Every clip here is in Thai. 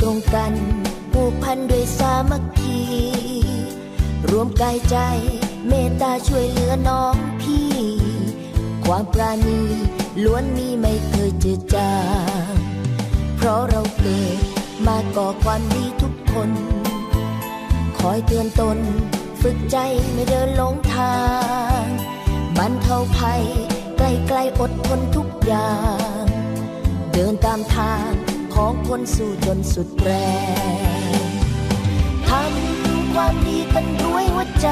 ตรงกันผูกพันด้วยสามัคคี รวมกายใจเมตตาช่วยเหลือน้องพี่ ความปราณีล้วนมีไม่เคยเจือจางเพราะเราเกิดมาก่อความดีทุกคน คอยเตือนตน ฝึกใจไม่เดินหลงทางบรรเทาภัยใกล้ๆอดทนทุกอย่าง เดินตามทาง ของคนสู้จนสุดแรงทำความดีกันด้วยหัวใจ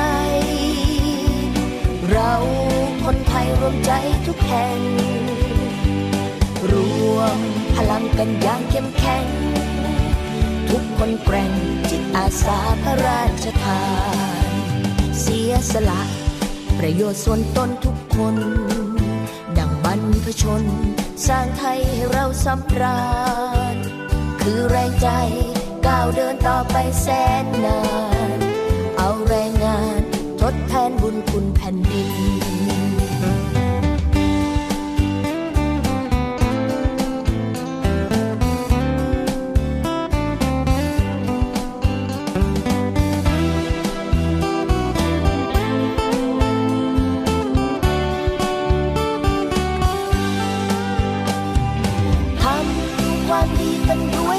เราคนไทยรวมใจทุกแห่ง รวมพลังกันอย่างเข้มแข็ง ทุกคนแกร่งจิตอาสาพระราชทาน เสียสละ ประโยชน์ส่วนตนทุกคน ดังบรรพชน สร้างไทยให้เราสำราญ คือแรงใจ ก้าวเดินต่อไปแสนนาน เอาแรงงานทดแทนบุญคุณแผ่นดินทำความดีกันด้วย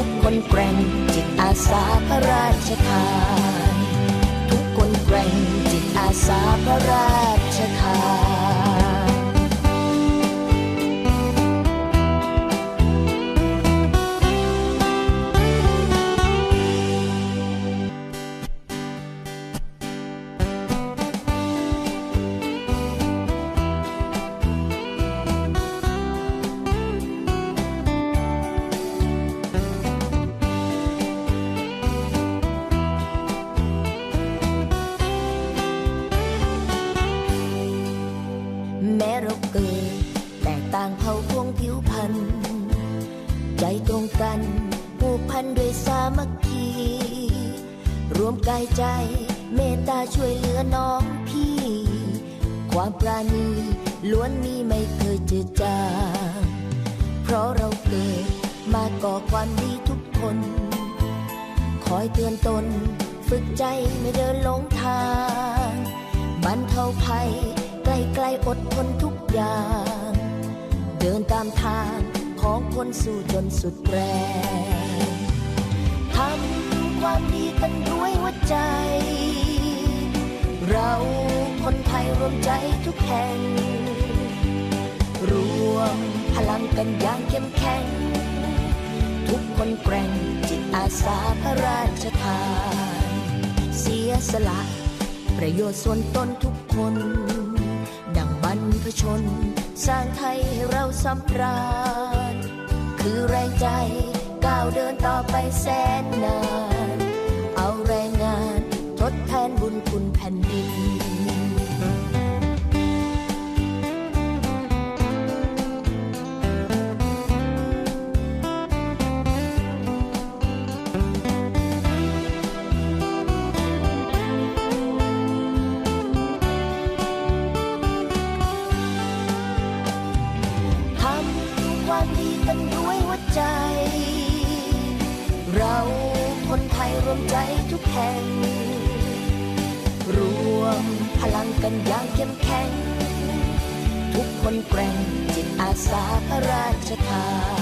ทุกคนแกร่งจิตอาสาพระราชทาน ทุกคนแกร่งจิตอาสาพระรา ใจตรงกันผูกพันด้วยสามัคคี รวมกายใจเมตตาช่วยเหลือน้องพี่ ความปราณีล้วนมีไม่เคยเจือจางเพราะเราเกิดมาก่อความดีทุกคน คอยเตือนตน ฝึกใจไม่เดินหลงทางบรรเทาภัยใกล้ๆอดทนทุกอย่าง เดินตามทาง ของคนสู้จนสุดแรงทำความดีกันด้วยหัวใจ เราคนไทยรวมใจทุกแห่ง รวมพลังกันอย่างเข้มแข็ง ทุกคนแกร่งจิตอาสาพระราชทาน เสียสละ ประโยชน์ส่วนตนทุกคน ดังบรรพชน สร้างไทยให้เราสำราญ คือแรงใจ ก้าวเดินต่อไปแสนนาน เอาแรงงานทดแทนบุญคุณแผ่นดิน ทำความดีกันด้ รวมใจทุกแห่ง รวมพลังกันอย่างเข้มแข็ง ทุกคนแกร่งจิตอาสาพระราชทาน